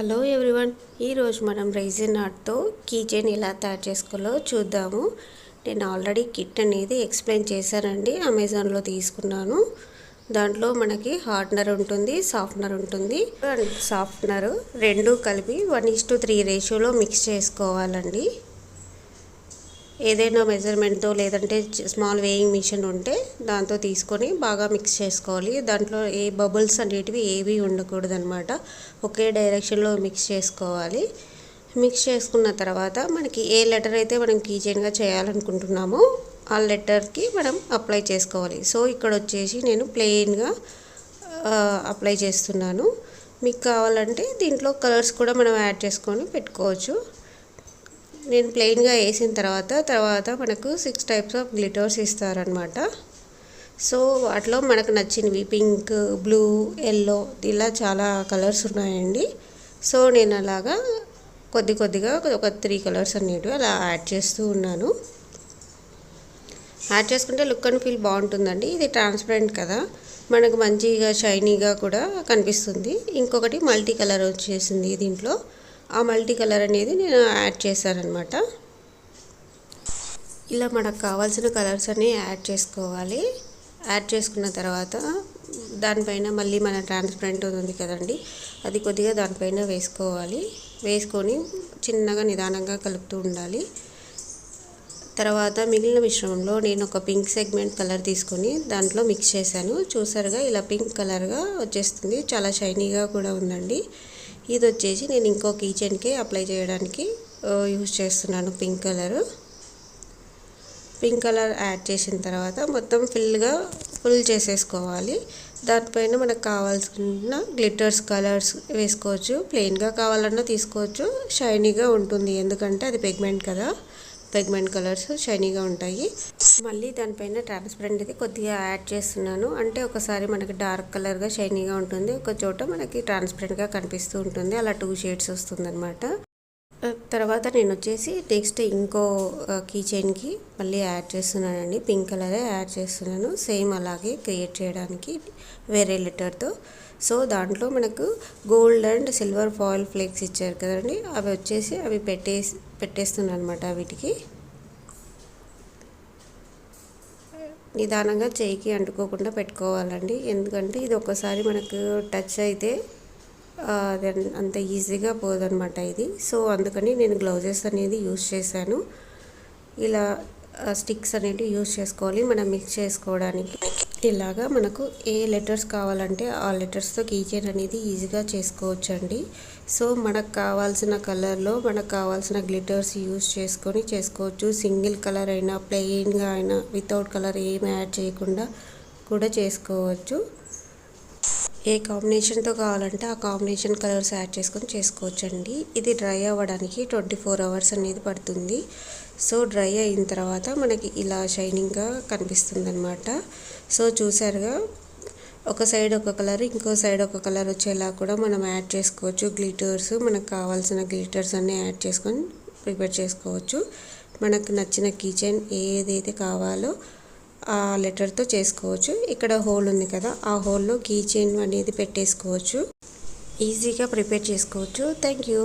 Hello everyone ఈరోజు మనం raisin ఆర్ట్తో keychain ఎలా తయారు చేసుకోవాలో చూద్దాము. నేను ఆల్రెడీ కిట్ అనేది ఎక్స్ప్లెయిన్ చేశానండి అమెజాన్లో తీసుకున్నాను. దాంట్లో మనకి హార్డ్నర్ ఉంటుంది సాఫ్ట్నర్ ఉంటుంది. అండ్ సాఫ్ట్నర్ రెండు కలిపి వన్ ఇస్ టు త్రీ రేషియోలో మిక్స్ చేసుకోవాలండి. ఏదైనా మెజర్మెంట్తో లేదంటే స్మాల్ వేయింగ్ మిషన్ ఉంటే దాంతో తీసుకొని బాగా మిక్స్ చేసుకోవాలి. దాంట్లో ఏ బబుల్స్ అనేటివి ఏవి ఉండకూడదు అనమాట ఒకే డైరెక్షన్లో మిక్స్ చేసుకోవాలి. మిక్స్ చేసుకున్న తర్వాత మనకి ఏ లెటర్ అయితే మనం కీచైన్గా చేయాలనుకుంటున్నామో ఆ లెటర్కి మనం అప్లై చేసుకోవాలి. సో ఇక్కడ వచ్చేసి నేను ప్లెయిన్గా అప్లై చేస్తున్నాను. మీకు కావాలంటే దీంట్లో కలర్స్ కూడా మనం యాడ్ చేసుకొని పెట్టుకోవచ్చు. నేను ప్లెయిన్గా వేసిన తర్వాత తర్వాత మనకు సిక్స్ టైప్స్ ఆఫ్ గ్లిటర్స్ ఇస్తారనమాట సో వాటిలో మనకు నచ్చినవి పింక్ బ్లూ ఎల్లో ఇలా చాలా కలర్స్ ఉన్నాయండి. సో నేను అలాగా కొద్ది కొద్దిగా ఒక త్రీ కలర్స్ అనేటివి అలా యాడ్ చేస్తూ ఉన్నాను. యాడ్ చేసుకుంటే లుక్ అండ్ ఫీల్ బాగుంటుందండి. ఇది ట్రాన్స్పరెంట్ కదా. మనకు మంచిగా షైనీగా కూడా కనిపిస్తుంది. ఇంకొకటి మల్టీ కలర్ వచ్చేసింది దీంట్లో. ఆ మల్టీ కలర్ అనేది నేను యాడ్ చేశానమాట ఇలా మనకు కావాల్సిన కలర్స్ అన్నీ యాడ్ చేసుకోవాలి. యాడ్ చేసుకున్న తర్వాత దానిపైన మళ్ళీ మన ట్రాన్స్పరెంట్ ఉంది కదండి అది కొద్దిగా దానిపైన వేసుకోవాలి. వేసుకొని చిన్నగా నిదానంగా కలుపుతూ ఉండాలి. తర్వాత మిగిలిన మిశ్రమంలో నేను ఒక పింక్ సెగ్మెంట్ కలర్ తీసుకొని దాంట్లో మిక్స్ చేశాను. చూసారుగా ఇలా పింక్ కలర్గా వచ్చేస్తుంది. చాలా షైనీగా కూడా ఉందండి. ఇది వచ్చేసి నేను ఇంకో కిచెన్కి అప్లై చేయడానికి యూజ్ చేస్తున్నాను pink colour. Pink colour add చేసిన తర్వాత మొత్తం ఫుల్గా ఫుల్ చేసేసుకోవాలి. దానిపైన మనకు కావాల్సిన గ్లిటర్స్ కలర్స్ వేసుకోవచ్చు ప్లెయిన్గా కావాలన్నా తీసుకోవచ్చు షైనీగా ఉంటుంది. ఎందుకంటే అది పిగ్మెంట్ కదా. పెగ్మెంట్ కలర్స్ షైనీగా ఉంటాయి. మళ్ళీ దానిపైన ట్రాన్స్పరెంట్ అయితే కొద్దిగా యాడ్ చేస్తున్నాను. అంటే ఒకసారి మనకి డార్క్ కలర్గా షైనీగా ఉంటుంది. ఒక చోట మనకి ట్రాన్స్పరెంట్గా కనిపిస్తూ ఉంటుంది. అలా టూ షేడ్స్ వస్తుందన్నమాట. తర్వాత నేను వచ్చేసి నెక్స్ట్ ఇంకో కీ చైన్కి మళ్ళీ యాడ్ చేస్తున్నానండి. పింక్ కలరే యాడ్ చేస్తున్నాను. సేమ్ అలాగే క్రియేట్ చేయడానికి వేరే లెటర్తో. సో దాంట్లో మనకు gold and silver foil flakes ఇచ్చారు కదండి. అవి వచ్చేసి అవి పెట్టేసి పెట్టేస్తున్నాను అనమాట వీటికి. నిదానంగా చేయికి అంటుకోకుండా పెట్టుకోవాలండి. ఎందుకంటే ఇది ఒకసారి మనకు టచ్ అయితే అంత ఈజీగా పోదనమాట ఇది. సో అందుకని నేను గ్లౌజెస్ అనేది యూజ్ చేశాను. ఇలా స్టిక్స్ అనేవి యూస్ చేసుకోవాలి. మనం మిక్స్ చేసుకోవడానికి. ఇలాగా మనకు ఏ లెటర్స్ కావాలంటే ఆ లెటర్స్తో కీచైన్ అనేది ఈజీగా చేసుకోవచ్చండి. సో మనకు కావాల్సిన కలర్లో మనకు కావాల్సిన గ్లిటర్స్ యూస్ చేసుకొని చేసుకోవచ్చు. సింగిల్ కలర్ అయినా ప్లెయిన్గా అయినా వితౌట్ కలర్ ఏమి యాడ్ చేయకుండా కూడా చేసుకోవచ్చు. ఏ కాంబినేషన్తో కావాలంటే ఆ కాంబినేషన్ కలర్స్ యాడ్ చేసుకొని చేసుకోవచ్చండి. ఇది డ్రై అవ్వడానికి ట్వంటీ ఫోర్ అవర్స్ అనేది పడుతుంది. సో డ్రై అయిన తర్వాత మనకి ఇలా షైనింగ్గా కనిపిస్తుంది సో చూసారుగా ఒక సైడ్ ఒక కలర్ ఇంకో సైడ్ ఒక కలర్ వచ్చేలా కూడా మనం యాడ్ చేసుకోవచ్చు. గ్లిటర్స్ మనకు కావాల్సిన గ్లిటర్స్ అన్నీ యాడ్ చేసుకొని ప్రిపేర్ చేసుకోవచ్చు. మనకు నచ్చిన కిచెన్ ఏదైతే కావాలో లెటర్తో చేసుకోవచ్చు. ఇక్కడ హోల్ ఉంది కదా ఆ హోల్లో కీ చైన్ అనేది పెట్టేసుకోవచ్చు. ఈజీగా ప్రిపేర్ చేసుకోవచ్చు. Thank you